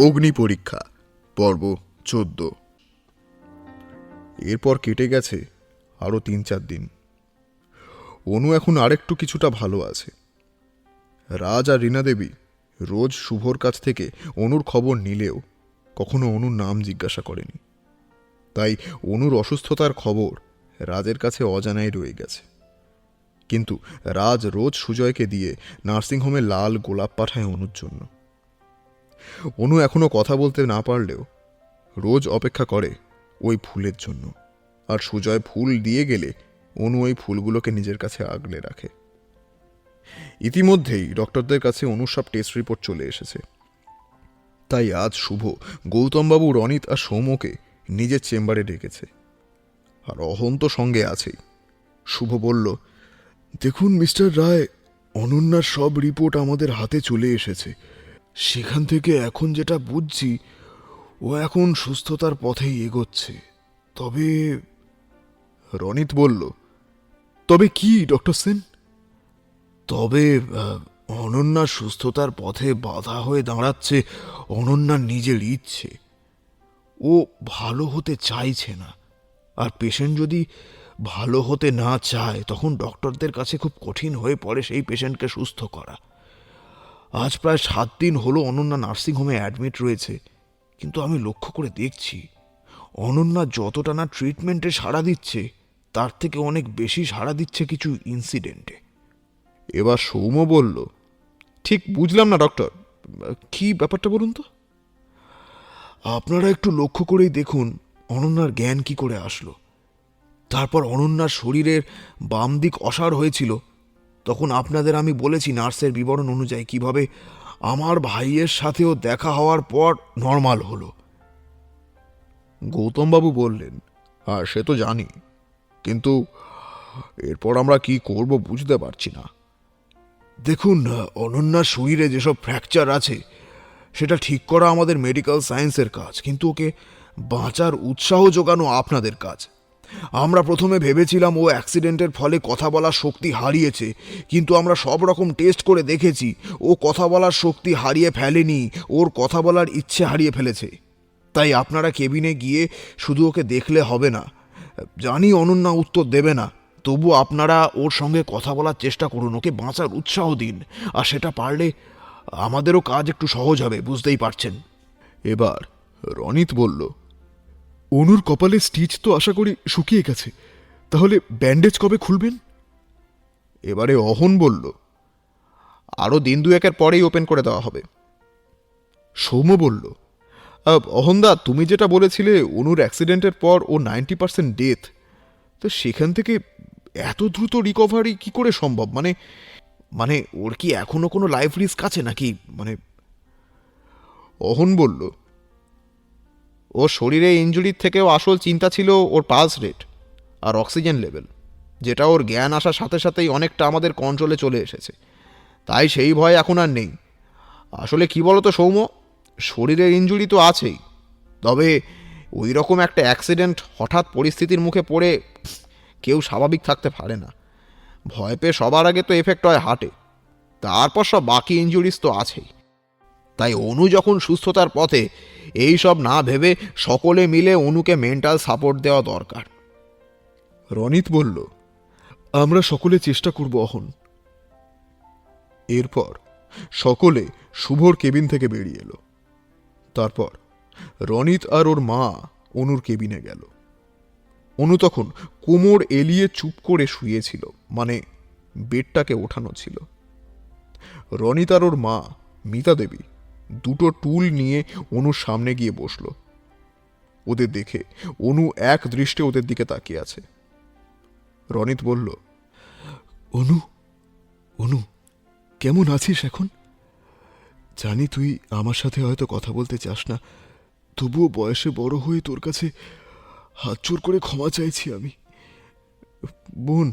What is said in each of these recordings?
অগ্নি পরীক্ষা, পর্ব চোদ্দ। এরপর কেটে গেছে আরও তিন চার দিন। অনু এখন আরেকটু কিছুটা ভালো আছে। রাজ আর রীনা দেবী রোজ শুভর কাছ থেকে অনুর খবর নিলেও কখনো অনুর নাম জিজ্ঞাসা করেনি। তাই অনুর অসুস্থতার খবর রাজের কাছে অজানাই রয়ে গেছে। কিন্তু রাজ রোজ সুজয়কে দিয়ে নার্সিংহোমে লাল গোলাপ পাঠায় অনুর জন্য। অনু এখনও কথা বলতে না পারলেও রোজ অপেক্ষা করে ওই ফুলের জন্য। আর সুজয় ফুল দিয়ে গেলে অনু ওই ফুলগুলোকে নিজের কাছে আগলে রাখে। ইতিমধ্যেই ডক্টরদের কাছে অনুর সব টেস্ট রিপোর্ট চলে এসেছে। তাই আজ শুভ গৌতমবাবু, রনিত আর সৌম্যকে নিজের চেম্বারে ডেকেছে। আর অহন্ত সঙ্গে আছেই শুভ বলল, দেখুন মিস্টার রায় অনন্যার সব রিপোর্ট আমাদের হাতে চলে এসেছে। সেখান থেকে এখন যেটা বুঝছি ও এখন সুস্থতার পথেই এগোচ্ছে। তবে রনিত বলল তবে কি ডক্টর সেন? তবে আহ, অনন্যার সুস্থতার পথে বাধা হয়ে দাঁড়াচ্ছে অনন্যার নিজের ইচ্ছে। ও ভালো হতে চাইছে না। আর পেশেন্ট যদি ভালো হতে না চায় তখন ডক্টরদের কাছে খুব কঠিন হয়ে পড়ে সেই পেশেন্টকে সুস্থ করা। আজ প্রায় সাত দিন হলো অনন্যা নার্সিংহোমে অ্যাডমিট রয়েছে। কিন্তু আমি লক্ষ্য করে দেখছি, অনন্যা যতটা না ট্রিটমেন্টে সাড়া দিচ্ছে, তার থেকে অনেক বেশি সাড়া দিচ্ছে কিছু ইনসিডেন্টে এবার সৌম্য বলল, ঠিক বুঝলাম না ডক্টর কি ব্যাপারটা বলুন তো? আপনারা একটু লক্ষ্য করেই দেখুন অনন্যার জ্ঞান কি করে আসলো। তারপর অনন্যার শরীরের বাম দিক অসাড় হয়েছিল তখন আপনাদের আমি বলেছি নার্সের বিবরণ অনুযায়ী কীভাবে আমার ভাইয়ের সাথেও দেখা হওয়ার পর নর্মাল হলো। গৌতমবাবু বললেন আর সে তো জানি। কিন্তু এরপর আমরা কি করব বুঝতে পারছি না। দেখুন অনন্যার শরীরে যেসব ফ্র্যাকচার আছে, সেটা ঠিক করা আমাদের মেডিকেল সায়েন্সের কাজ। কিন্তু ওকে বাঁচার উৎসাহ যোগানো আপনাদের কাজ। আমরা প্রথমে ভেবেছিলাম ও অ্যাক্সিডেন্টের ফলে কথা বলার শক্তি হারিয়েছে, কিন্তু আমরা সব রকম টেস্ট করে দেখেছি, ও কথা বলার শক্তি হারিয়ে ফেলেনি, ওর কথা বলার ইচ্ছে হারিয়ে ফেলেছে। তাই আপনারা কেবিনে গিয়ে শুধু ওকে দেখলে হবে না। জানি অনন্যা উত্তর দেবে না, তবু আপনারা ওর সঙ্গে কথা বলার চেষ্টা করুন, ওকে বাঁচার উৎসাহ দিন, আর সেটা পারলে আমাদেরও কাজ একটু সহজ হবে, বুঝতেই পারছেন। এবার রনিত বলল অনুর কপালে স্টিচ তো আশা করি শুকিয়ে গেছে। তাহলে ব্যান্ডেজ কবে খুলবেন? এবারে অহন বলল আরও দিন দু দুয়েকের পরেই ওপেন করে দেওয়া হবে। সৌম্য বলল "আহ, অহনদা তুমি যেটা বলেছিলে অনুর অ্যাক্সিডেন্টের পর ও নাইনটি পার্সেন্ট ডেথ। তো সেখান থেকে এত দ্রুত রিকভারি কি করে সম্ভব? মানে মানে ওর কি এখনও কোনো লাইফ রিস্ক আছে নাকি? মানে অহন বলল ওর শরীরে ইঞ্জুরির থেকেও আসল চিন্তা ছিল ওর পালস রেট আর অক্সিজেন লেভেল যেটা ওর জ্ঞান আসার সাথে সাথেই অনেকটা আমাদের কন্ট্রোলে চলে এসেছে। তাই সেই ভয় এখন আর নেই। আসলে কি বলতো সৌম্য? শরীরের ইঞ্জুরি তো আছেই। তবে ওই রকম একটা অ্যাক্সিডেন্ট হঠাৎ পরিস্থিতির মুখে পড়ে কেউ স্বাভাবিক থাকতে পারে না। ভয় পেয়ে সবার আগে তো এফেক্ট হয় হার্টে তারপর সব বাকি ইঞ্জুরিস তো আছেই। তাই অনু যখন সুস্থতার পথে এই সব না ভেবে সকলে মিলে অনুকে মেন্টাল সাপোর্ট দেওয়া দরকার। রনিত বলল, আমরা সকলে চেষ্টা করব, অহন। এরপর সকলে শুভর কেবিন থেকে বেরিয়ে এলো। তারপর রনিত আর ওর মা অনুর কেবিনে গেল। অনু তখন কোমর এলিয়ে চুপ করে শুয়েছিল মানে বেডটাকে ওঠানো ছিল। রনিত আর ওর মা মিতা দেবী দুটো টুল নিয়ে অনুর সামনে গিয়ে বসল। ওদের দেখে অনু এক দৃষ্টে ওদের দিকে তাকিয়ে আছে। রনিত বলল অনু অনু কেমন আছিস এখন? জানি তুই আমার সাথে হয়তো কথা বলতে চাস না তবুও বয়সে বড় হয়ে তোর কাছে হাত জোর করে ক্ষমা চাইছি আমি। বোন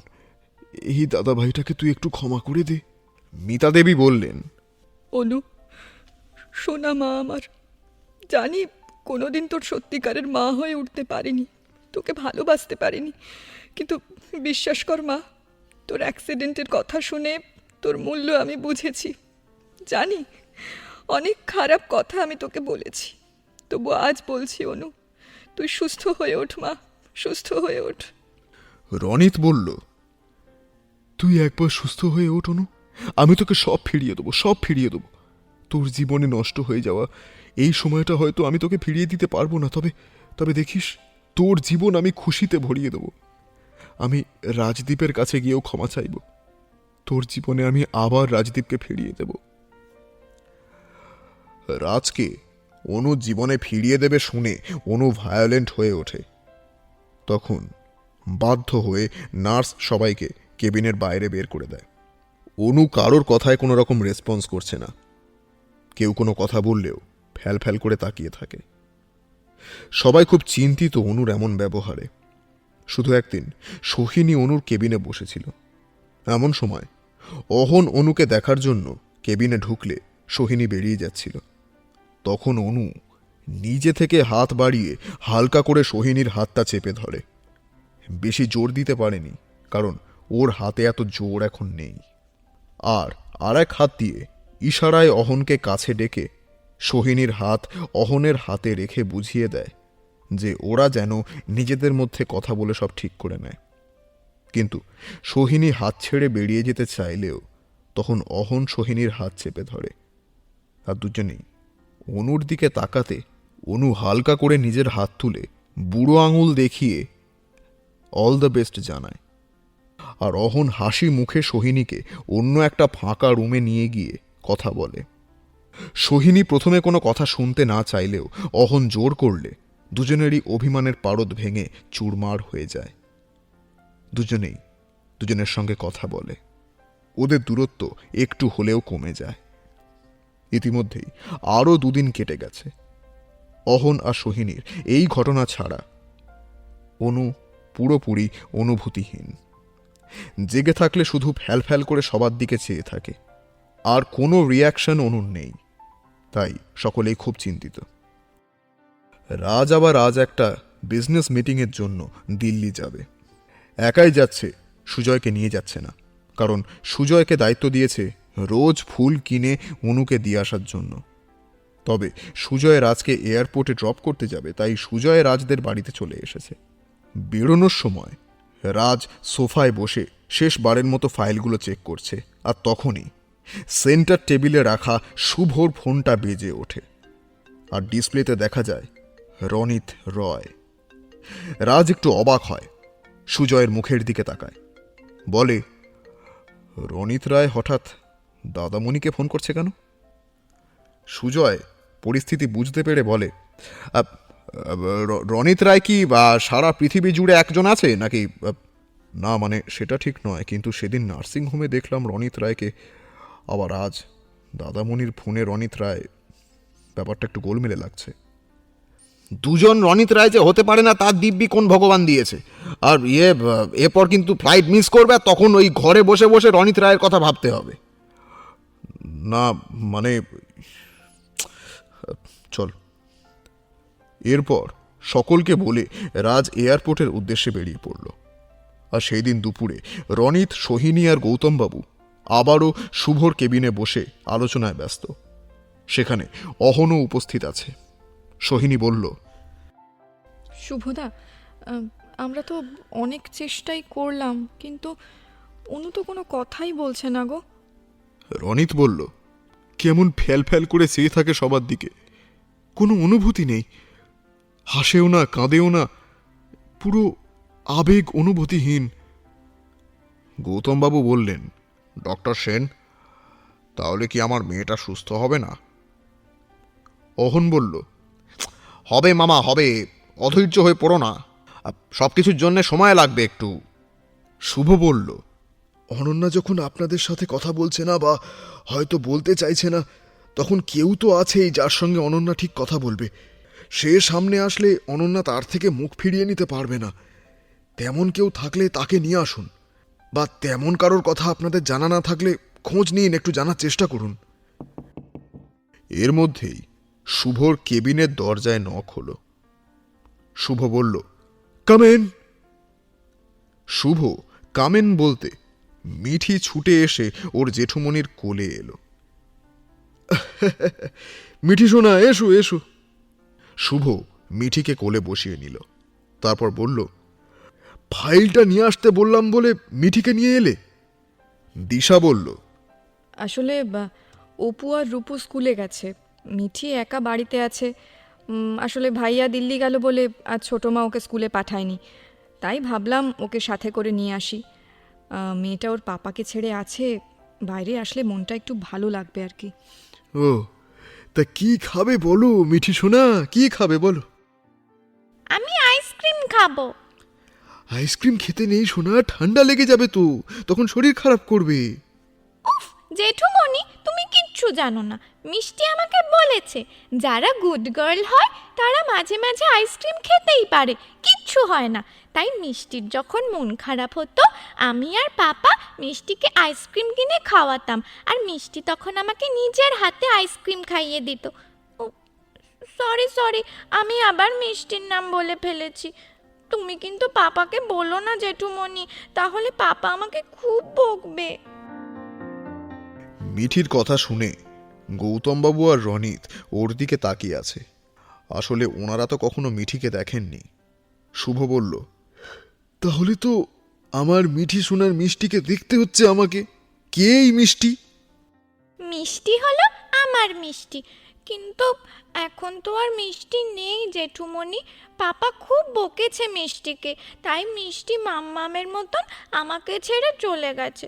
এই দাদা ভাইটাকে তুই একটু ক্ষমা করে দে। মিতা দেবী বললেন অনু সোনা মা আমার। জানি কোনোদিন তোর সত্যিকারের মা হয়ে উঠতে পারিনি, তোকে ভালোবাসতে পারিনি। কিন্তু বিশ্বাস কর মা, তোর অ্যাক্সিডেন্টের কথা শুনে তোর মূল্য আমি বুঝেছি। জানি, অনেক খারাপ কথা আমি তোকে বলেছি। তবু আজ বলছি অনু, তুই সুস্থ হয়ে ওঠ মা, সুস্থ হয়ে ওঠ। রনিত বলল, তুই একবার সুস্থ হয়ে ওঠ অনু, আমি তোকে সব ফিরিয়ে দেবো, সব ফিরিয়ে দেবো। তোর জীবনে নষ্ট হয়ে যাওয়া। এই সময়টা হয়তো আমি তোকে ফিরিয়ে দিতে পারব না, তবে তবে দেখিস, তোর জীবন আমি খুশিতে ভরিয়ে দেবো। আমি রাজদীপের কাছে গিয়েও ক্ষমা চাইব। তোর জীবনে আমি আবার রাজদীপকে ফিরিয়ে দেব। রাজকে অনু জীবনে ফিরিয়ে দেবে শুনে অনু ভায়োলেন্ট হয়ে ওঠে। তখন বাধ্য হয়ে নার্স সবাইকে কেবিনের বাইরে বের করে দেয়। অনু কারোর কথায় কোনো রকম রেসপন্স করছে না। কেউ কোনো কথা বললেও ফ্যাল ফ্যাল করে তাকিয়ে থাকে। সবাই খুব চিন্তিত অনুর এমন ব্যবহারে। শুধু একদিন সোহিনী অনুর কেবিনে বসেছিল। এমন সময় অহন অনুকে দেখার জন্য কেবিনে ঢুকলে সোহিনী বেরিয়ে যাচ্ছিল। তখন অনু নিজে থেকে হাত বাড়িয়ে হালকা করে সোহিনীর হাতটা চেপে ধরে। বেশি জোর দিতে পারেনি, কারণ ওর হাতে এত জোর এখন নেই। আর আর এক হাত দিয়ে ইশারায় অহনকে কাছে ডেকে সোহিনীর হাত অহনের হাতে রেখে বুঝিয়ে দেয় যে ওরা যেন নিজেদের মধ্যে কথা বলে সব ঠিক করে নেয়। কিন্তু সোহিনী হাত ছেড়ে বেরিয়ে যেতে চাইলেও তখন অহন সোহিনীর হাত চেপে ধরে। আর দুজনেই অনুর দিকে তাকাতে অনু হালকা করে নিজের হাত তুলে বুড়ো আঙুল দেখিয়ে অল দ্য বেস্ট জানায়। আর অহন হাসি মুখে সোহিনীকে অন্য একটা ফাঁকা রুমে নিয়ে গিয়ে কথা বলে। সোহিনী প্রথমে কোনো কথা শুনতে না চাইলেও অহন জোর করলে দুজনেরই অভিমানের পারদ ভেঙে চুরমার হয়ে যায়। দুজনেই, দুজনের সঙ্গে কথা বলে। ওদের দূরত্ব একটু হলেও কমে যায়। ইতিমধ্যেই আরও দুদিন কেটে গেছে। অহন আর সোহিনীর এই ঘটনা ছাড়া অনু পুরোপুরি অনুভূতিহীন। জেগে থাকলে শুধু ফ্যাল ফ্যাল করে সবার দিকে চেয়ে থাকে। আর কোনো রিয়াকশন অনুর নেই। তাই সকলেই খুব চিন্তিত। রাজ আবার আজ একটা বিজনেস মিটিংয়ের জন্য দিল্লি যাবে। একাই যাচ্ছে, সুজয়কে নিয়ে যাচ্ছে না। কারণ সুজয়কে দায়িত্ব দিয়েছে রোজ ফুল কিনে অনুকে দিয়ে আসার জন্য। তবে সুজয় রাজকে এয়ারপোর্টে ড্রপ করতে যাবে, তাই সুজয় রাজদের বাড়িতে চলে এসেছে। বেরোনোর সময় রাজ সোফায় বসে শেষবারের মতো ফাইলগুলো চেক করছে, আর তখনই সেন্টার টেবিলে রাখা শুভর ফোনটা বেজে ওঠে। আর ডিসপ্লেতে দেখা যায় রনিত রয়। রাজ একটু অবাক হয় সুজয়ের মুখের দিকে তাকায়। বলে রনিত রায় হঠাৎ দাদামণিকে ফোন করছে কেন? সুজয় পরিস্থিতি বুঝতে পেরে বলে "আপ, আপ, র- রনিত রায় কি বা সারা পৃথিবী জুড়ে একজন আছে নাকি? না মানে সেটা ঠিক নয় কিন্তু সেদিন নার্সিং হোমে দেখলাম রনিত রায়কে আবার আজ দাদামণির ফোনে রনিত রায়, ব্যাপারটা একটু গোলমেলে লাগছে। দুজন রনিত রায় যে হতে পারে না, তার দিব্যি কোন ভগবান দিয়েছে? আর ইয়ে এরপর কিন্তু ফ্লাইট মিস করবে তখন ওই ঘরে বসে বসে রনিত রায়ের কথা ভাবতে হবে। না মানে চল। এরপর সকলকে বলে রাজ এয়ারপোর্টের উদ্দেশ্যে বেরিয়ে পড়ল। আর সেই দিন দুপুরে রনিত, সোহিনী আর গৌতমবাবু আবারও শুভর কেবিনে বসে আলোচনায় ব্যস্ত। সেখানে অহনও উপস্থিত আছে। সোহিনী বলল শুভদা আমরা তো অনেক চেষ্টাই করলাম কিন্তু অনু তো কোনো কথাই বলছে না গো। রনিত বলল কেমন ফ্যাল ফ্যাল করে চেয়ে থাকে সবার দিকে। কোনো অনুভূতি নেই। হাসেও না কাঁদেও না পুরো আবেগ অনুভূতিহীন। গৌতমবাবু বললেন ডক্টর সেন, তাহলে কি আমার মেয়েটা সুস্থ হবে না? অহন বলল, হবে মামা, হবে, অধৈর্য হয়ে পড়ো না। সব কিছুর জন্য সময় লাগবে একটু। শুভ বলল, অনন্যা যখন আপনাদের সাথে কথা বলছে না বা হয়তো বলতে চাইছে না, তখন কেউ তো আছেই যার সঙ্গে অনন্যা ঠিক কথা বলবে। সে সামনে আসলে অনন্যা তার থেকে মুখ ফিরিয়ে নিতে পারবে না। তেমন কেউ থাকলে তাকে নিয়ে আসুন। বা তেমন কারোর কথা আপনাদের জানা না থাকলে খোঁজ নিন, একটু জানার চেষ্টা করুন। এর মধ্যেই শুভর কেবিনের দরজায় নখ হলো। শুভ বলল, কামেন! শুভ কামেন বলতে মিঠি ছুটে এসে ওর জেঠুমনির কোলে এলো। মিঠি শোনা, এসো এসো। শুভ মিঠিকে কোলে বসিয়ে নিল। তারপর বলল ফাইলটা নিয়ে আসতে বললাম বলে মিঠিকে নিয়ে এলে। দিশা বলল আসলে অপু আর রূপু স্কুলে গেছে। মিঠি একা বাড়িতে আছে। আসলে ভাইয়া দিল্লি গেল বলে আর ছোটো মা ওকে স্কুলে পাঠায়নি। তাই ভাবলাম ওকে সাথে করে নিয়ে আসি। মেয়েটা ওর পাপাকে ছেড়ে আছে। বাইরে আসলে মনটা একটু ভালো লাগবে আর কি। ও তা কি খাবে বলো মিঠি শোনা কি খাবে বলো? আমি আইসক্রিম খাব। আইসক্রিম খেতে নেই শোনা ঠান্ডা লেগে যাবে তো। তখন শরীর খারাপ করবে। উফ, জেঠুমণি, তুমি কিচ্ছু জানো না। মিষ্টি আমাকে বলেছে, যারা গুড গার্ল হয়, তারা মাঝে মাঝে আইসক্রিম খেতেই পারে। কিচ্ছু হয় না। তাই মিষ্টির যখন মন খারাপ হতো, আমি আর পাপা মিষ্টিকে আইসক্রিম কিনে খাওয়াতাম। আর মিষ্টি তখন আমাকে নিজের হাতে আইসক্রিম খাইয়ে দিত। সরি সরি আমি আবার মিষ্টির নাম বলে ফেলেছি। তুমি কিন্তু পাপাকে বলো না জেঠুমণি তাহলে পাপা আমাকে খুব বকবে। মিঠির কথা শুনে গৌতমবাবু আর রনিত ওর দিকে তাকিয়ে আছে। আসলে ওনারা তো কখনো মিঠিকে দেখেননি। শুভ বলল তাহলে তো আমার মিঠি সোনার মিষ্টিকে দেখতে হচ্ছে আমাকে। কে এই মিষ্টি? মিষ্টি হলো আমার মিষ্টি। কিন্তু এখন তো আর মিষ্টি নেই জেঠুমণি। পাপা খুব বকেছে মিষ্টিকে তাই মিষ্টি মাম্মামের মতন আমাকে ছেড়ে চলে গেছে।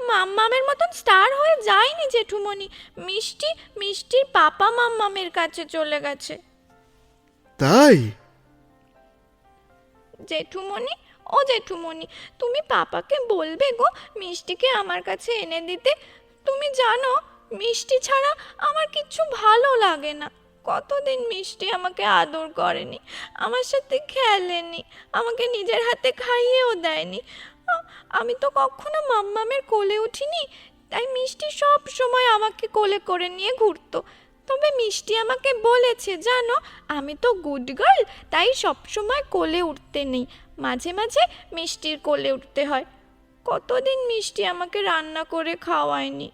মাম্মামের মতন স্টার হয়ে যায়নি জেঠুমণি মিষ্টি মিষ্টির পাপা মাম্মামের কাছে চলে গেছে। তাই? জেঠুমণি ও জেঠুমণি তুমি পাপাকে বলবে গো মিষ্টিকে আমার কাছে এনে দিতে? তুমি জানো মিষ্টি ছাড়া আমার কিচ্ছু ভালো লাগে না। কতদিন মিষ্টি আমাকে আদর করেনি, আমার সাথে খেলেনি, আমাকে নিজের হাতে খাইয়েও দেয়নি। আমি তো কখনো মাম্মামের কোলে উঠিনি, তাই মিষ্টি সব সময় আমাকে কোলে করে নিয়ে ঘুরতো। তবে মিষ্টি আমাকে বলেছে, জানো, আমি তো গুড গার্ল তাই সব সময় কোলে উঠতে নেই, মাঝে মাঝে মিষ্টির কোলে উঠতে হয়। কতদিন মিষ্টি আমাকে রান্না করে খাওয়ায়নি?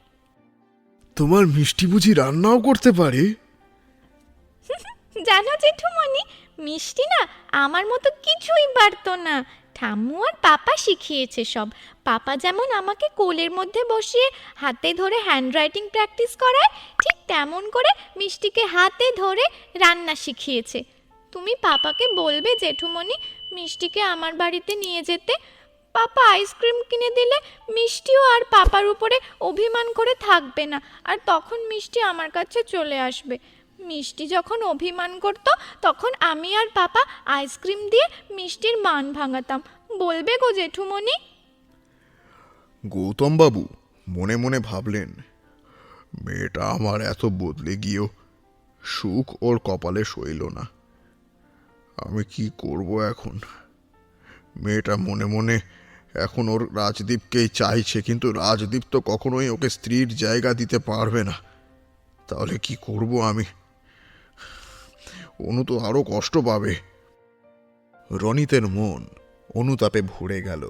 তোমার মিষ্টি বুঝি রান্নাও করতে পারে? জানো জেঠুমণি, মিষ্টি না আমার মতো কিছুই পারতো না। ঠাম্মু আর পাপা শিখিয়েছে সব। পাপা যেমন আমাকে কোলের মধ্যে বসিয়ে হাতে ধরে হ্যান্ডরাইটিং প্র্যাকটিস করায়, ঠিক তেমন করে মিষ্টিকে হাতে ধরে রান্না শিখিয়েছে। তুমি পাপাকে বলবে জেঠুমণি, মিষ্টিকে আমার বাড়িতে নিয়ে যেতে। পাপা আইসক্রিম কিনে দিলে মিষ্টিও আর পাপার উপরে অভিমান করে থাকবে না। আর তখন মিষ্টি আমার কাছে চলে আসবে। মিষ্টি যখন অভিমান করত, তখন আমি আর পাপা আইসক্রিম দিয়ে মিষ্টির মান ভাঙাতাম। বলবে গো জেঠুমণি। গৌতমবাবু, মনে মনে ভাবলেন, মেয়েটা আমার এত বদলে গিয়েও সুখ ওর কপালে সইল না। আমি কি করব এখন? মেয়েটা মনে মনে এখন ওর রাজদীপকেই চাইছে, কিন্তু রাজদীপ তো কখনোই ওকে স্ত্রীর জায়গা দিতে পারবে না। তাহলে কি করব আমি? অনু তো আরও কষ্ট পাবে। রনিতের মন অনুতাপে ভরে গেল।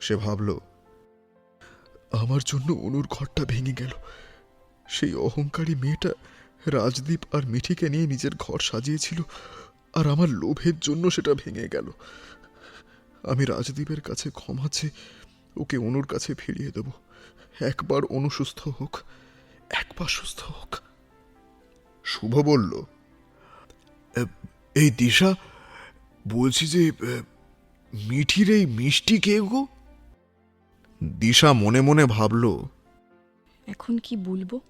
সে ভাবলো, আমার জন্য অনুর ঘরটা ভেঙে গেল। সেই অহংকারী মেয়েটা রাজদীপ আর মিঠিকে নিয়ে নিজের ঘর সাজিয়েছিল, আর আমার লোভের জন্য সেটা ভেঙে গেল। আমি রাজদীপের কাছে ক্ষমাছে ওকে অনুর কাছে ফিরিয়ে দেব। একবার অনু সুস্থ হোক একবার সুস্থ হোক। শুভ বলল। এই দিশা বলছি যে মিঠির এই মিষ্টি কে গো? দিশা মনে মনে ভাবল। এখন কি বলব?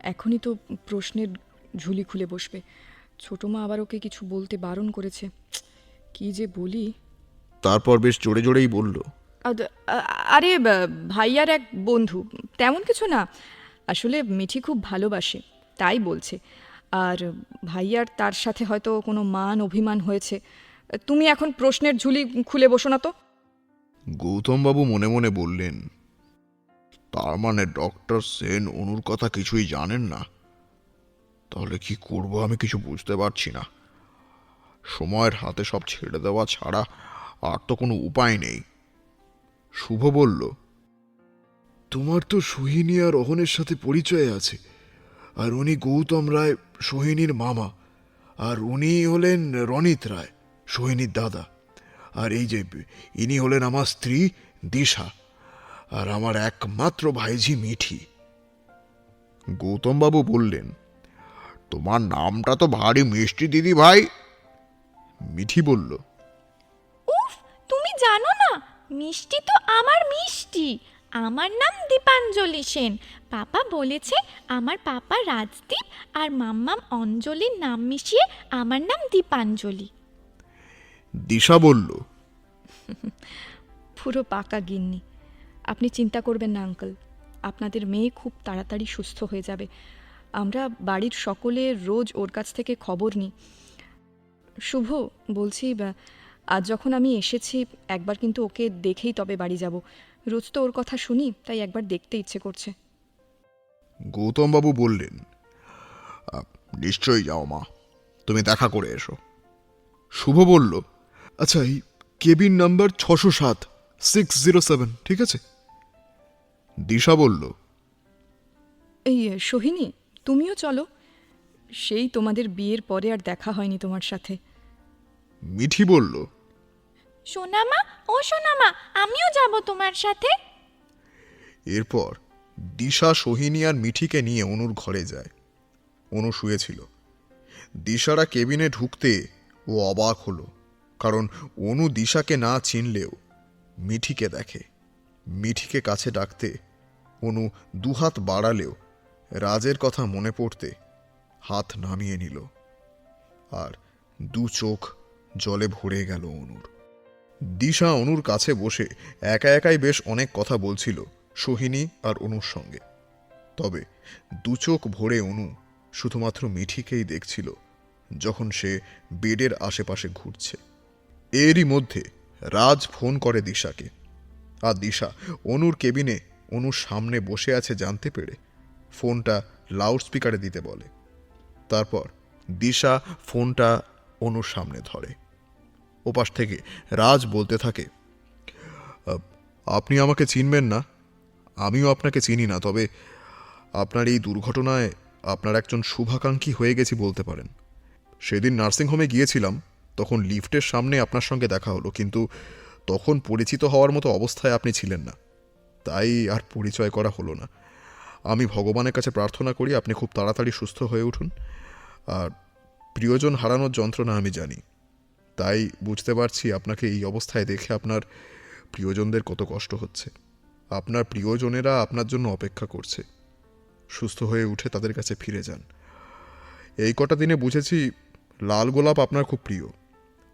এখনই তো প্রশ্নের ঝুলি খুলে বসবে। ছোটো মা আবার ওকে কিছু বলতে বারণ করেছে। কি যে বলি? তারপর বেশ জোরে জোরেই বলল আরে ভাইয়ার এক বন্ধু তেমন কিছু না। আসলে মিঠি খুব ভালোবাসে তাই বলছে। আর ভাইয়ার তার সাথে হয়তো কোনো মান অভিমান হয়েছে। তুমি এখন প্রশ্নের ঝুলি খুলে বসো না তো। গৌতমবাবু মনে মনে বললেন তার মানে ডক্টর সেন অনুর কথা কিছুই জানেন না। তাহলে কি করব আমি কিছু বুঝতে পারছি না। সময়ের হাতে সব ছেড়ে দেওয়া ছাড়া আর তো কোনো উপায় নেই। শুভ বলল, তোমার তো সোহিনী আর অহনের সাথে পরিচয় আছে, আর উনি গৌতম রায় সোহিনীর মামা, আর উনি হলেন রনিত রায় সোহিনীর দাদা, আর এই যে ইনি হলেন আমার স্ত্রী দিশা, আর আমার একমাত্র ভাইঝি মিঠি। গৌতমবাবু বললেন, তোমার নামটা তো ভারী মিষ্টি দিদি ভাই। মিঠি বলল তুমি জানো না মিষ্টি তো আমার মিষ্টি। আমার নাম দীপাঞ্জলি সেন। পাপা বলেছে আমার পাপা রাজদীপ আর মাম্মাম অঞ্জলির নাম মিশিয়ে আমার নাম দীপাঞ্জলি। দিশা বলল পুরো পাকা গিন্নি। আপনি চিন্তা করবেন না আঙ্কল। আপনাদের মেয়ে খুব তাড়াতাড়ি সুস্থ হয়ে যাবে। আমরা বাড়ির সকলে রোজ ওর কাছ থেকে খবর নিই। শুভ বলছি বা, আজ যখন আমি এসেছি একবার কিন্তু ওকে দেখেই তবে বাড়ি যাব। রোজ তো ওর কথা শুনি তাই একবার দেখতে ইচ্ছে করছে। গৌতমবাবু বললেন "আহ, নিশ্চয়ই যাও মা তুমি দেখা করে এসো। শুভ বলল আচ্ছা এই কেবিন নাম্বার ছশো সাত সিক্স জিরো সেভেন ঠিক আছে? দিশা বলল এই সোহিনী তুমিও চলো। সেই তোমাদের বিয়ের পরে আর দেখা হয়নি তোমার সাথে। মিঠি বলল সোনামা, ও সোনামা, আমিও যাব তোমার সাথে। এরপর দিশা সোহিনী আর মিঠিকে নিয়ে অনুর ঘরে যায়। অনু শুয়েছিল। দিশারা কেবিনে ঢুকতে ও অবাক হলো, কারণ অনু দিশাকে না চিনলেও মিঠিকে দেখে। মিঠিকে কাছে ডাকতে অনু দুহাত বাড়ালেও রাজের কথা মনে পড়তে হাত নামিয়ে নিল। আর দু চোখ জলে ভরে গেল অনুর। দিশা অনুর কাছে বসে একা একাই বেশ অনেক কথা বলছিল সোহিনী আর অনুর সঙ্গে। তবে দু চোখ ভরে অনু শুধুমাত্র মিঠিকেই দেখছিল যখন সে বেডের আশেপাশে ঘুরছে। এরই মধ্যে রাজ ফোন করে দিশাকে। আর দিশা অনুর কেবিনে অনুর সামনে বসে আছে জানতে পেরে ফোনটা লাউডস্পিকারে দিতে বলে। তারপর দিশা ফোনটা অনুর সামনে ধরে। ওপাশ থেকে রাজ বলতে থাকে আপনি আমাকে চিনবেন না। আমিও আপনাকে চিনি না, তবে আপনার এই দুর্ঘটনায় আপনার একজন শুভাকাঙ্ক্ষী হয়ে গেছি বলতে পারেন। সেদিন নার্সিংহোমে গিয়েছিলাম, তখন লিফটের সামনে আপনার সঙ্গে দেখা হলো, কিন্তু তখন পরিচিত হওয়ার মতো অবস্থায় আপনি ছিলেন না। তাই আর পরিচয় করা হলো না। আমি ভগবানের কাছে প্রার্থনা করি আপনি খুব তাড়াতাড়ি সুস্থ হয়ে উঠুন। আর প্রিয়জন হারানোর যন্ত্রণা আমি জানি। তাই বুঝতে পারছি আপনাকে এই অবস্থায় দেখে আপনার প্রিয়জনদের কত কষ্ট হচ্ছে। আপনার প্রিয়জনেরা আপনার জন্য অপেক্ষা করছে। সুস্থ হয়ে উঠে তাদের কাছে ফিরে যান। এই কটা দিনে বুঝেছি লাল গোলাপ আপনার খুব প্রিয়।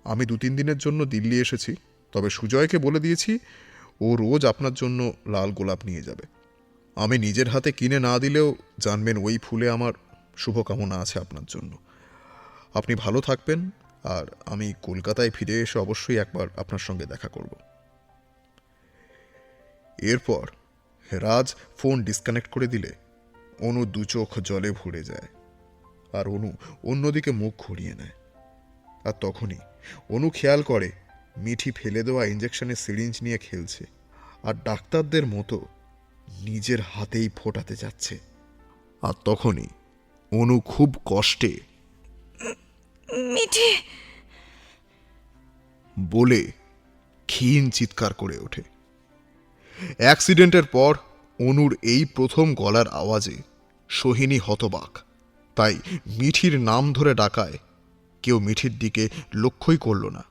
আমি দু তিন দিনের জন্য দিল্লি এসেছি, তবে সুজয়কে বলে দিয়েছি ও রোজ আপনার জন্য লাল গোলাপ নিয়ে যাবে। আমি নিজের হাতে কিনে না দিলেও জানবেন ওই ফুলে আমার শুভকামনা আছে আপনার জন্য। আপনি ভালো থাকবেন আর আমি কলকাতায় ফিরে এসে অবশ্যই একবার আপনার সঙ্গে দেখা করব। এরপর রাজ ফোন ডিসকানেক্ট করে দিলে অনু দু চোখ জলে ভরে যায় আর অনু অন্যদিকে মুখ ঘুরিয়ে নেয়। আর তখনই অনু খেয়াল করে মিঠি ফেলে দেওয়া ইঞ্জেকশনের সিরিঞ্জ নিয়ে খেলছে আর ডাক্তারদের মতো নিজের হাতেই ফোটাতে যাচ্ছে। আর তখনই অনু খুব কষ্টে মিঠি। বলে ক্ষীণ চিৎকার করে ওঠে। অ্যাক্সিডেন্টের পর অনুর এই প্রথম গলার আওয়াজে সোহিনী হতবাক। তাই মিঠির নাম ধরে ডাকায় কেউ মিঠির দিকে লক্ষ্যই করল না।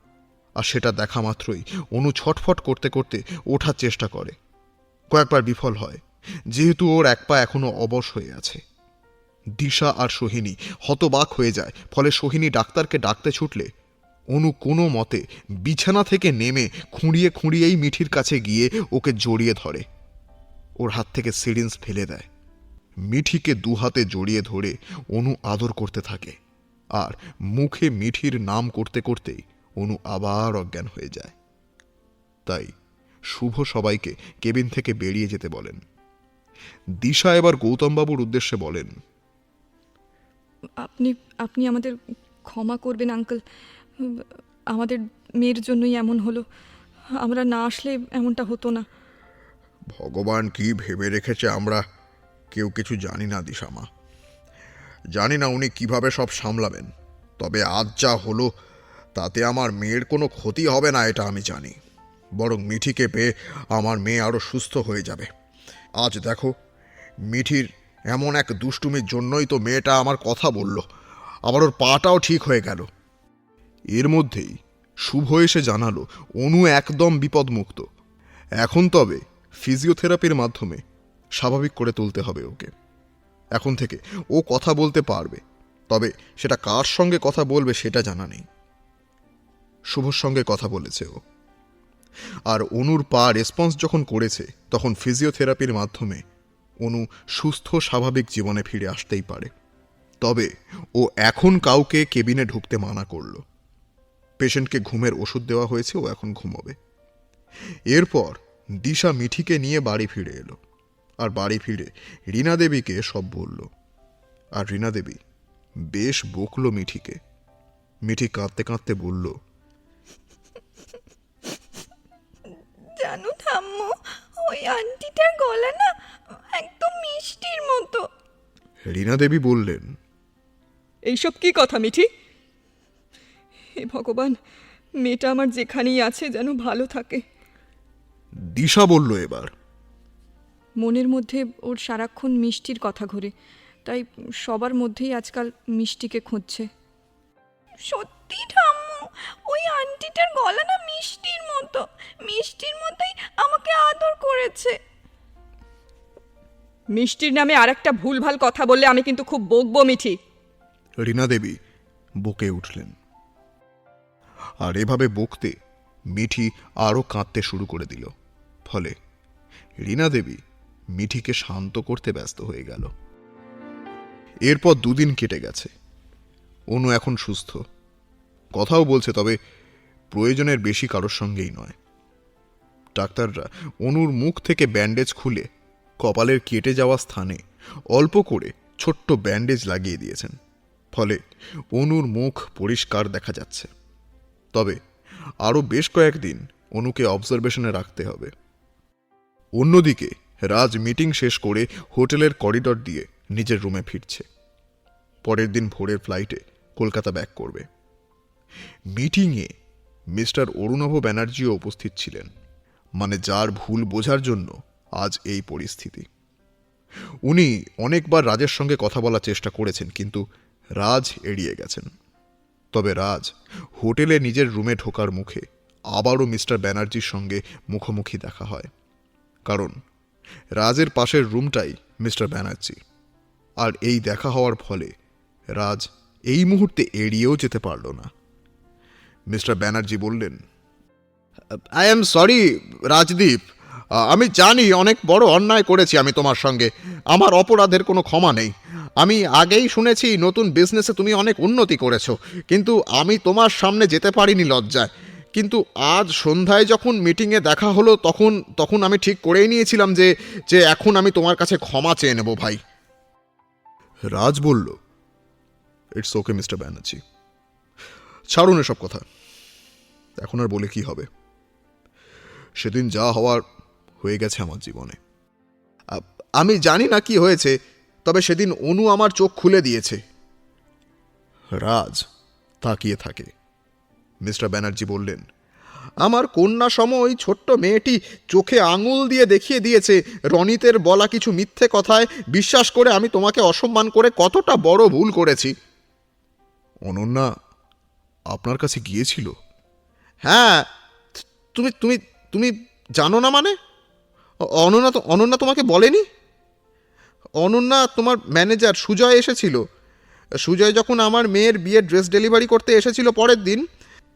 আর সেটা দেখা মাত্রই অনু ছটফট করতে করতে ওঠার চেষ্টা করে। কয়েকবার বিফল হয়, যেহেতু ওর এক পা এখনও অবশ হয়ে আছে। দিশা আর সোহিনী হতবাক হয়ে যায়। ফলে সোহিনী ডাক্তারকে ডাকতে ছুটলে। অনু কোনো মতে বিছানা থেকে নেমে খুঁড়িয়ে খুঁড়িয়েই মিঠির কাছে গিয়ে ওকে জড়িয়ে ধরে। ওর হাত থেকে সিরিঞ্জ ফেলে দেয়। মিঠিকে দু হাতে জড়িয়ে ধরে অনু আদর করতে থাকে। আর মুখে মিঠির নাম করতে করতেই অনু আবার অজ্ঞান হয়ে যায়। তাই শুভ সবাইকে কেবিন থেকে বেরিয়ে যেতে বলেন। দিশা এবার গৌতমবাবুর উদ্দেশ্যে বলেন আপনি আপনি আমাদের ক্ষমা করবেন আঙ্কেল। আমাদের মেয়ের জন্যই এমন হলো। আমরা না আসলে এমনটা হতো না। ভগবান কি ভেবে রেখেছে আমরা? কেউ কিছু জানি না, দিশামা। জানি না উনি কীভাবে সব সামলাবেন। তবে আজ যা হলো, তাতে আমার মেয়ের কোনো ক্ষতি হবে না, এটা আমি জানি। বরং মিঠিকে পেয়ে আমার মেয়ে আরও সুস্থ হয়ে যাবে। আজ দেখো, মিঠির এমন এক দুষ্টুমির জন্যই তো মেয়েটা আমার কথা বলল। আবার ওর পাটাও ঠিক হয়ে গেল। এর মধ্যেই শুভ এসে জানালো, অনু একদম বিপদমুক্ত। এখন তবে ফিজিওথেরাপির মাধ্যমে স্বাভাবিক করে তুলতে হবে ওকে। এখন থেকে ও কথা বলতে পারবে, তবে সেটা কার সঙ্গে কথা বলবে সেটা জানা নেই। শুভর সঙ্গে কথা বলেছে ও। আর অনুর পা রেসপন্স যখন করেছে, তখন ফিজিওথেরাপির মাধ্যমে অনু সুস্থ স্বাভাবিক জীবনে ফিরে আসতেই পারে। তবে ও এখন কাউকে কেবিনে ঢুকতে মানা করল। পেশেন্টকে ঘুমের ওষুধ দেওয়া হয়েছে, ও এখন ঘুমোবে। এরপর দিশা মিঠিকে নিয়ে বাড়ি ফিরে এলো। আর বাড়ি ফিরে রীনা দেবীকে সব বলল। আর রীনা দেবী বেশ বকলো মিঠিকে। মিঠি কাঁদতে কাঁদতে বলল, জানো ঠাম্মু, ওই আন্টিটার গলা না মিষ্টির মতো। রীনা দেবী বললেন এইসব কি কথা মিঠি? হে ভগবান মেয়েটা আমার যেখানেই আছে যেন ভালো থাকে। দিশা বলল এবার মনের মধ্যে ওর সারাক্ষণ মিষ্টির কথা ঘোরে তাই সবার মধ্যেই আজকাল মিষ্টিকে খুঁজছে। সত্যি ঠাম্মু ওই আন্টিটার গলা না মিষ্টির মতো মিষ্টির মতোই আমাকে আদর করেছে। মিষ্টির নামে আর একটা ভুলভাল কথা বললে আমি কিন্তু খুব বকবো, মিঠি। রীনা দেবী বকে উঠলেন। আর এভাবে বকতে মিঠি আরও কাঁদতে শুরু করে দিল। ফলে রীনা দেবী মিঠিকে শান্ত করতে ব্যস্ত হয়ে গেল। এরপর দুদিন কেটে গেছে। অনু এখন সুস্থ। কথাও বলছে, তবে প্রয়োজনের বেশি কারোর সঙ্গেই নয়। ডাক্তাররা অনুর মুখ থেকে ব্যান্ডেজ খুলে কপালের কেটে যাওয়া স্থানে অল্প করে ছোট্ট ব্যান্ডেজ লাগিয়ে দিয়েছেন। ফলে অনুর মুখ পরিষ্কার দেখা যাচ্ছে। তবে আরও বেশ কয়েকদিন অনুকে অবজারভেশনে রাখতে হবে। অন্যদিকে রাজ মিটিং শেষ করে হোটেলের করিডর দিয়ে নিজের রুমে ফিরছে। পরের দিন ভোরের ফ্লাইটে কলকাতা ব্যাক করবে। মিটিংয়ে মিস্টার অরুণভ ব্যানার্জিও উপস্থিত ছিলেন মানে যার ভুল বোঝার জন্য আজ এই পরিস্থিতি। উনি অনেকবার রাজের সঙ্গে কথা বলার চেষ্টা করেছেন, কিন্তু রাজ এড়িয়ে গেছেন। তবে রাজ, হোটেলে নিজের রুমে ঢোকার মুখে আবারও মিস্টার ব্যানার্জির সঙ্গে মুখোমুখি দেখা হয়। কারণ রাজের পাশের রুমটাই মিস্টার ব্যানার্জি। আর এই দেখা হওয়ার ফলে রাজ এই মুহূর্তে এড়িয়েও যেতে পারল না। মিস্টার ব্যানার্জি বললেন আই এম সরি রাজদীপ আমি জানি অনেক বড় অন্যায় করেছি আমি তোমার সঙ্গে। আমার অপরাধের কোনো ক্ষমা নেই। আমি আগেই শুনেছি নতুন বিজনেসে তুমি অনেক উন্নতি করেছ, কিন্তু আমি তোমার সামনে যেতে পারিনি লজ্জায়। কিন্তু আজ সন্ধ্যায় যখন মিটিংয়ে দেখা হলো, তখন তখন আমি ঠিক করেই নিয়েছিলাম যে যে এখন আমি তোমার কাছে ক্ষমা চেয়ে নেব ভাই। রাজ বলল ইটস ওকে মিস্টার ব্যানার্জি ছাড়ুন এসব কথা। এখন আর বলে কি হবে? সেদিন যা হওয়ার হয়ে গেছে আমার জীবনে। আমি জানি না কি হয়েছে, তবে সেদিন অনু আমার চোখ খুলে দিয়েছে। রাজ তাকিয়ে থাকে। মিস্টার ব্যানার্জি বললেন, আমার কন্যা সম ওই ছোট্ট মেয়েটি চোখে আঙুল দিয়ে দেখিয়ে দিয়েছে। রনিতের বলা কিছু মিথ্যে কথায় বিশ্বাস করে আমি তোমাকে অসম্মান করে কতটা বড় ভুল করেছি। অনন্যা, আপনার কাছে গিয়েছিল? হ্যাঁ তুমি তুমি তুমি জানো না মানে? অনন্যা তো অনন্যা তোমাকে বলেনি? অনন্যা, তোমার ম্যানেজার সুজয় এসেছিল। সুজয় যখন আমার মেয়ের বিয়ের ড্রেস ডেলিভারি করতে এসেছিল পরের দিন,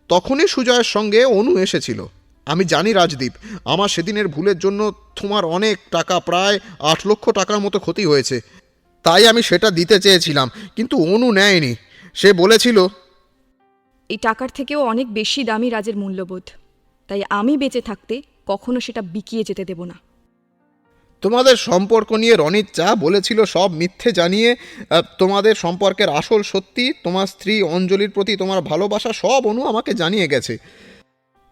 তখনই সুজয়ের সঙ্গে অনু এসেছিল। আমি জানি রাজদীপ, আমার সেদিনের ভুলের জন্য তোমার অনেক টাকা, প্রায় আট লক্ষ টাকার মতো ক্ষতি হয়েছে। তাই আমি সেটা দিতে চেয়েছিলাম, কিন্তু অনু নেয়নি। সে বলেছিল, এই টাকার থেকেও অনেক বেশি দামি রাজের মূল্যবোধ। তাই আমি বেঁচে থাকতে কখনো সেটা বিকিয়ে যেতে দেব না। তোমাদের সম্পর্ক নিয়ে রনিত যা বলেছিল সব মিথ্যে জানিয়ে তোমাদের সম্পর্কের আসল সত্যি, তোমার স্ত্রী অঞ্জলির প্রতি তোমার ভালোবাসা সব অনু আমাকে জানিয়ে গেছে।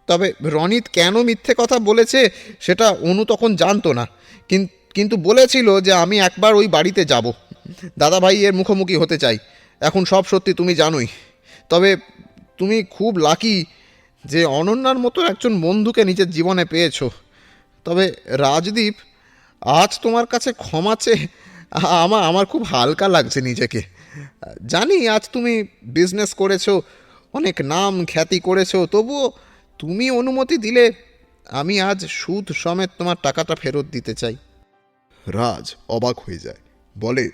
তবে রনিত কেন মিথ্যে কথা বলেছে সেটা অনু তখন জানতো না। কিন- কিন্তু বলেছিল যে আমি একবার ওই বাড়িতে যাব। দাদা ভাই এর মুখোমুখি হতে চাই। এখন সব সত্যি তুমি জানোই। তবে তুমি খুব লাকি যে অনন্যার মতো একজন বন্ধুকে নিজের জীবনে পেয়েছ। তবে রাজদীপ আজ তোমার কাছে ক্ষমা চেয়ে আমার আমার খুব হালকা লাগছে নিজেকে। জানি আজ তুমি বিজনেস করেছ, অনেক নাম খ্যাতি করেছ, তবুও তুমি অনুমতি দিলে আমি আজ সুদ সমেত তোমার টাকাটা ফেরত দিতে চাই। রাজ অবাক হয়ে যায়, বলে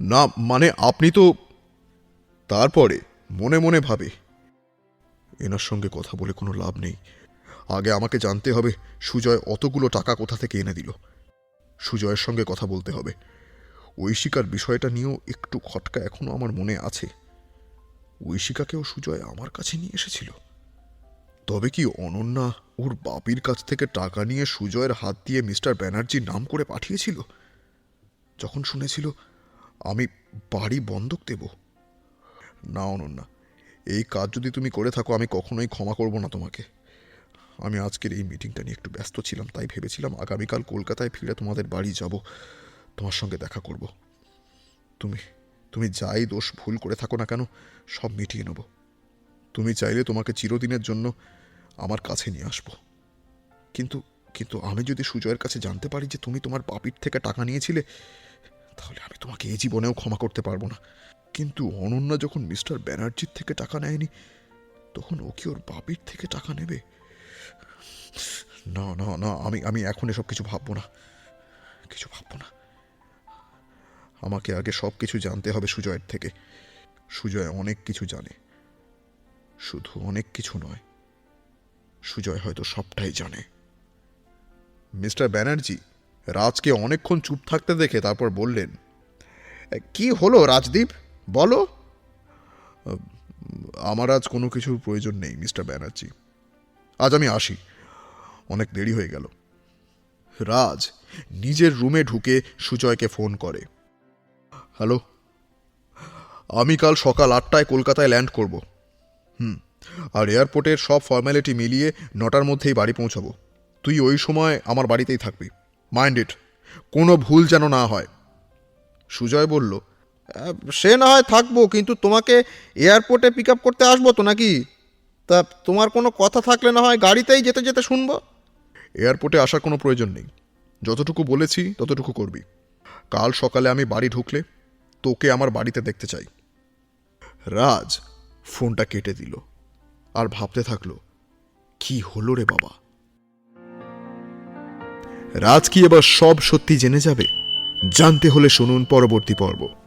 না মানে আপনি তো তারপরে মনে মনে ভাবে, এনার সঙ্গে কথা বলে কোনো লাভ নেই। আগে আমাকে জানতে হবে সুজয় অতগুলো টাকা কোথা থেকে এনে দিল। সুজয়ের সঙ্গে কথা বলতে হবে। ঐশিকার বিষয়টা নিয়েও একটু খটকা এখনও আমার মনে আছে। ঐশিকাকেও সুজয় আমার কাছে নিয়ে এসেছিল। তবে কি অনন্যা ওর বাপির কাছ থেকে টাকা নিয়ে সুজয়ের হাত দিয়ে মিস্টার ব্যানার্জির নাম করে পাঠিয়েছিল? যখন শুনেছিল, আমি বাড়ি বন্ধক দেব। না অনন্যা, এই কাজ যদি তুমি করে থাকো, আমি কখনোই ক্ষমা করব না তোমাকে। আমি আজকের এই মিটিংটা নিয়ে একটু ব্যস্ত ছিলাম, তাই ভেবেছিলাম আগামীকাল কলকাতায় ফিরে তোমাদের বাড়ি যাব। তোমার সঙ্গে দেখা করব। তুমি তুমি যাই দোষ ভুল করে থাকো না কেন, সব মিটিয়ে নেব। তুমি চাইলে তোমাকে চিরদিনের জন্য আমার কাছে নিয়ে আসব। কিন্তু কিন্তু আমি যদি সুজয়ের কাছে জানতে পারি যে তুমি তোমার বাপির থেকে টাকা নিয়েছিলে, তাহলে আমি তোমাকে এই জীবনেও ক্ষমা করতে পারব না। কিন্তু অনন্যা যখন মিস্টার ব্যানার্জির থেকে টাকা নেয়নি, তখন ও কি ওর বাপির থেকে টাকা নেবে? না না না, আমি আমি এখন এসব কিছু ভাববো না। কিছু ভাববো না। আমাকে আগে সব কিছু জানতে হবে সুজয়ের থেকে। সুজয় অনেক কিছু জানে। শুধু অনেক কিছু নয়, সুজয় হয়তো সবটাই জানে। মিস্টার ব্যানার্জি, রাজকে অনেকক্ষণ চুপ থাকতে দেখে তারপর বললেন, কি হলো রাজদীপ? বলো। আমার আজ কোনো কিছুর প্রয়োজন নেই, মিস্টার ব্যানার্জি। আজ আমি আসি। অনেক দেরি হয়ে গেল। রাজ নিজের রুমে ঢুকে সুজয়কে ফোন করে। হ্যালো, আমি কাল সকাল আটটায় কলকাতায় ল্যান্ড করব। হুম, আর এয়ারপোর্টের সব ফর্ম্যালিটি মিলিয়ে নটার মধ্যেই বাড়ি পৌঁছাবো। তুই ওই সময় আমার বাড়িতেই থাকবি। মাইন্ড ইট, কোনো ভুল যেন না হয়। সুজয় বলল সে না হয় থাকব, কিন্তু তোমাকে এয়ারপোর্টে পিক আপ করতে আসব তো নাকি? তা তোমার কোনো কথা থাকলে না হয় গাড়িতেই যেতে যেতে শুনব? এয়ারপোর্টে আসার কোনো প্রয়োজন নেই। যতটুকু বলেছি, ততটুকু করবি। কাল সকালে আমি বাড়ি ঢুকলে তোকে আমার বাড়িতে দেখতে চাই। রাজ, ফোনটা কেটে দিল আর ভাবতে থাকল, কি হলো রে বাবা? রাজ কি এবার সব সত্যি জেনে যাবে? জানতে হলে শুনুন পরবর্তী পর্ব।